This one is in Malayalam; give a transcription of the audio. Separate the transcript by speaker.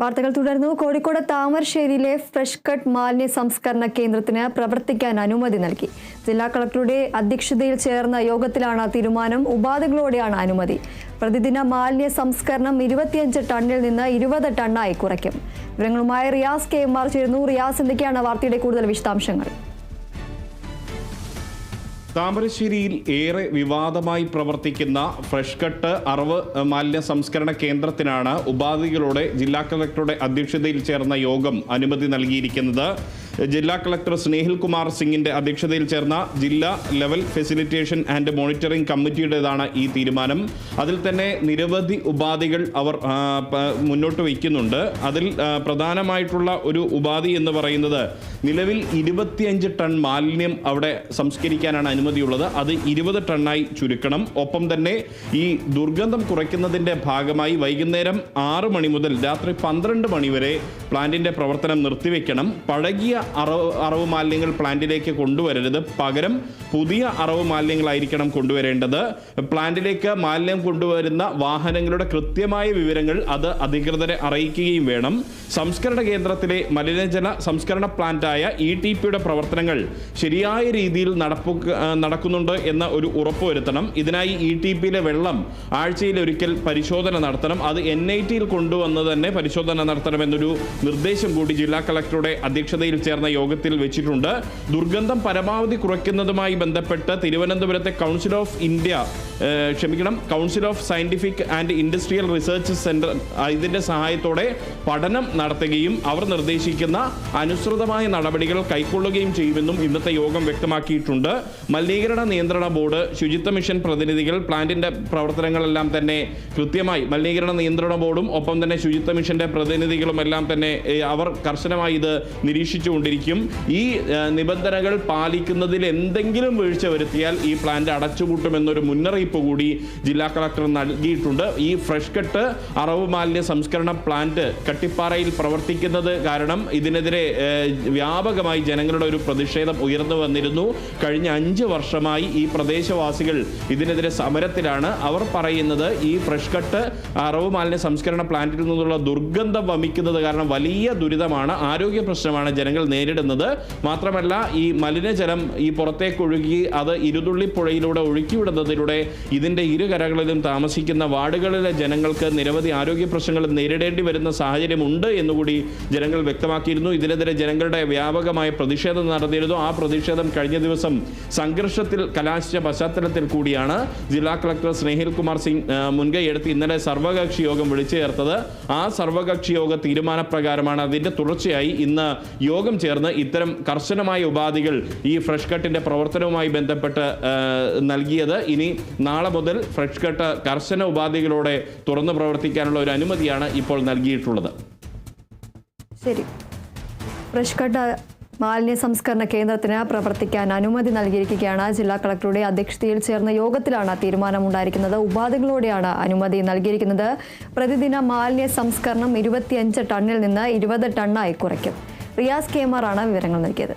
Speaker 1: വാർത്തകൾ തുടർന്നു കോഴിക്കോട് താമരശ്ശേരിയിലെ ഫ്രഷ് കട്ട് മാലിന്യ സംസ്കരണ കേന്ദ്രത്തിന് പ്രവർത്തിക്കാൻ അനുമതി നൽകി. ജില്ലാ കളക്ടറുടെ അധ്യക്ഷതയിൽ ചേർന്ന യോഗത്തിലാണ് തീരുമാനം. ഉപാധികളോടെയാണ് അനുമതി. പ്രതിദിന മാലിന്യ സംസ്കരണം ഇരുപത്തിയഞ്ച് ടണ്ണിൽ നിന്ന് ഇരുപത് ടണ്ണായി കുറയ്ക്കും. വിവരങ്ങളുമായി റിയാസ് കെ എം ആർ ചേരുന്നു. റിയാസ് എന്തൊക്കെയാണ് വാർത്തയുടെ കൂടുതൽ വിശദാംശങ്ങൾ?
Speaker 2: താമരശ്ശേരിയിൽ ഏറെ വിവാദമായി പ്രവർത്തിക്കുന്ന ഫ്രഷ് കട്ട് അറവ് മാലിന്യ സംസ്കരണ കേന്ദ്രത്തിനാണ് ഉപാധികളോടെ ജില്ലാ കളക്ടറുടെ അധ്യക്ഷതയിൽ ചേർന്ന യോഗം അനുമതി നൽകിയിരിക്കുന്നത്. ജില്ലാ കളക്ടർ സ്നേഹിൽ കുമാർ സിംഗിന്റെ അധ്യക്ഷതയിൽ ചേർന്ന ജില്ലാ ലെവൽ ഫെസിലിറ്റേഷൻ ആൻഡ് മോണിറ്ററിംഗ് കമ്മിറ്റിയുടേതാണ് ഈ തീരുമാനം. അതിൽ തന്നെ നിരവധി ഉപാധികൾ അവർ മുന്നോട്ട് വയ്ക്കുന്നുണ്ട്. അതിൽ പ്രധാനമായിട്ടുള്ള ഒരു ഉപാധി എന്ന് പറയുന്നത് നിലവിൽ ഇരുപത്തിയഞ്ച് ടൺ മാലിന്യം അവിടെ സംസ്കരിക്കാനാണ് അനുമതിയുള്ളത്. അത് ഇരുപത് ടണ്ണായി ചുരുക്കണം. ഒപ്പം തന്നെ ഈ ദുർഗന്ധം കുറയ്ക്കുന്നതിന്റെ ഭാഗമായി വൈകുന്നേരം ആറ് മണി മുതൽ രാത്രി പന്ത്രണ്ട് മണി വരെ പ്ലാന്റിന്റെ പ്രവർത്തനം നിർത്തിവെക്കണം. പഴകിയ അറവ് അറവ് മാലിന്യങ്ങൾ പ്ലാന്റിലേക്ക് കൊണ്ടുവരരുത്. പകരം പുതിയ അറവ് മാലിന്യങ്ങളായിരിക്കണം കൊണ്ടുവരേണ്ടത്. പ്ലാന്റിലേക്ക് മാലിന്യം കൊണ്ടുവരുന്ന വാഹനങ്ങളുടെ കൃത്യമായ വിവരങ്ങൾ അത് അധികൃതരെ അറിയിക്കുകയും വേണം. സംസ്കരണ കേന്ദ്രത്തിലെ മലിനജല സംസ്കരണ പ്ലാന്റായ ഇ ടി പിയുടെ പ്രവർത്തനങ്ങൾ ശരിയായ രീതിയിൽ നടപ്പു നടക്കുന്നുണ്ട് എന്ന ഒരു ഉറപ്പ് വരുത്തണം. ഇതിനായി ഇ ടി പിയിലെ വെള്ളം ആഴ്ചയിൽ ഒരിക്കൽ പരിശോധന നടത്തണം. അത് എൻ ഐ ടിയിൽ കൊണ്ടുവന്ന് തന്നെ പരിശോധന നടത്തണമെന്നൊരു നിർദ്ദേശം കൂടി ജില്ലാ കളക്ടറുടെ അധ്യക്ഷതയിൽ ചേർന്ന യോഗത്തിൽ വെച്ചിട്ടുണ്ട്. ദുർഗന്ധം പരമാവധി കുറയ്ക്കുന്നതുമായി ബന്ധപ്പെട്ട് തിരുവനന്തപുരത്തെ കൗൺസിൽ ഓഫ് ഇന്ത്യ ക്ഷമിക്കണം council of scientific and industrial research centre ഇതിന്റെ സഹായത്തോടെ പഠനം നടത്തുകയും അവർ നിർദ്ദേശിക്കുന്ന അനുസൃതമായ നടപടികൾ കൈക്കൊള്ളുകയും ചെയ്യുമെന്നും ഇന്നത്തെ യോഗം വ്യക്തമാക്കിയിട്ടുണ്ട്. മലിനീകരണ നിയന്ത്രണ ബോർഡ് ശുചിത്വ മിഷൻ പ്രതിനിധികൾ പ്ലാന്റിന്റെ പ്രവർത്തനങ്ങളെല്ലാം തന്നെ കൃത്യമായി മലിനീകരണ നിയന്ത്രണ ബോർഡും ഒപ്പം തന്നെ ശുചിത്വ മിഷന്റെ പ്രതിനിധികളും എല്ലാം തന്നെ അവർ കർശനമായി ഇത് നിരീക്ഷിച്ചുകൊണ്ടിരിക്കും. ഈ നിബന്ധനകൾ പാലിക്കുന്നതിൽ എന്തെങ്കിലും വീഴ്ച വരുത്തിയാൽ ഈ പ്ലാന്റ് അടച്ചുപൂട്ടുമെന്നൊരു മുന്നറിയിപ്പ് കൂടി ജില്ലാ കളക്ടർ നൽകിയിട്ടുണ്ട്. ഈ ഫ്രഷ് കട്ട് അറവ് മാലിന്യ സംസ്കരണ പ്ലാന്റ് കട്ടിപ്പാറയിൽ പ്രവർത്തിക്കുന്നത് കാരണം ഇതിനെതിരെ ഏ, വ്യാപകമായി ജനങ്ങളുടെ ഒരു പ്രതിഷേധം ഉയർന്നു വന്നിരുന്നു. കഴിഞ്ഞ അഞ്ച് വർഷമായി ഈ പ്രദേശവാസികൾ ഇതിനെതിരെ സമരത്തിലാണ്. അവർ പറയുന്നത് ഈ ഫ്രഷ് കട്ട് അറവ് മാലിന്യ സംസ്കരണ പ്ലാന്റിൽ നിന്നുള്ള ദുർഗന്ധം വമിക്കുന്നത് കാരണം വലിയ ദുരിതമാണ് ആരോഗ്യ പ്രശ്നമാണ് ജനങ്ങൾ നേരിടുന്നത്. മാത്രമല്ല ഈ മലിനജലം ഈ പുറത്തേക്ക് ഒഴുകി അത് ഇരുതുള്ളി പുഴയിലൂടെ ഒഴുക്കിവിടുന്നതിലൂടെ ഇതിന്റെ ഇരുകരകളിലും താമസിക്കുന്ന വാർഡുകളിലെ ജനങ്ങൾക്ക് നിരവധി ആരോഗ്യ പ്രശ്നങ്ങൾ നേരിടേണ്ടി വരുന്ന സാഹചര്യമുണ്ട് എന്നുകൂടി ജനങ്ങൾ വ്യക്തമാക്കിയിരുന്നു. ഇതിനെതിരെ ജനങ്ങളുടെ വ്യാപകമായ പ്രതിഷേധം നടത്തിയിരുന്നു ആ പ്രതിഷേധം കഴിഞ്ഞ ദിവസം സംഘർഷത്തിൽ കലാശിച്ച പശ്ചാത്തലത്തിൽ കൂടിയാണ് ജില്ലാ കളക്ടർ സ്നേഹിൽ കുമാർ സിംഗ് മുൻകൈ മുൻകൈയെടുത്ത് ഇന്നലെ സർവകക്ഷി യോഗം വിളിച്ചു ചേർത്തത്. ആ സർവകക്ഷി യോഗ തീരുമാനപ്രകാരമാണ് അതിന്റെ തുടർച്ചയായി ഇന്ന് യോഗം ചേർന്ന് ഇത്തരം കർശനമായ ഉപാധികൾ ഈ ഫ്രഷ് കട്ടിന്റെ പ്രവർത്തനവുമായി ബന്ധപ്പെട്ട് നൽകിയത്. ഇനി നാളെ മുതൽ ഫ്രഷ് കട്ട് കർശന ഉപാധികളോടെ തുറന്നു പ്രവർത്തിക്കാനുള്ള ഒരു അനുമതിയാണ് ഇപ്പോൾ നൽകിയിട്ടുള്ളത്.
Speaker 1: ശരി. ഫ്രഷ് കട്ട് മാലിന്യ സംസ്കരണ കേന്ദ്രത്തിന് പ്രവർത്തിക്കാൻ അനുമതി നൽകിയിരിക്കുകയാണ് ജില്ലാ കളക്ടറുടെ അധ്യക്ഷതയിൽ ചേർന്ന യോഗത്തിലാണ് തീരുമാനമുണ്ടായിരിക്കുന്നത്. ഉപാധികളോടെയാണ് അനുമതി നൽകിയിരിക്കുന്നത്. പ്രതിദിന മാലിന്യ സംസ്കരണം ഇരുപത്തിയഞ്ച് ടണ്ണിൽ നിന്ന് ഇരുപത് ടണ്ണായി കുറയ്ക്കും. റിയാസ് കേമാറാണ് വിവരങ്ങൾ നൽകിയത്.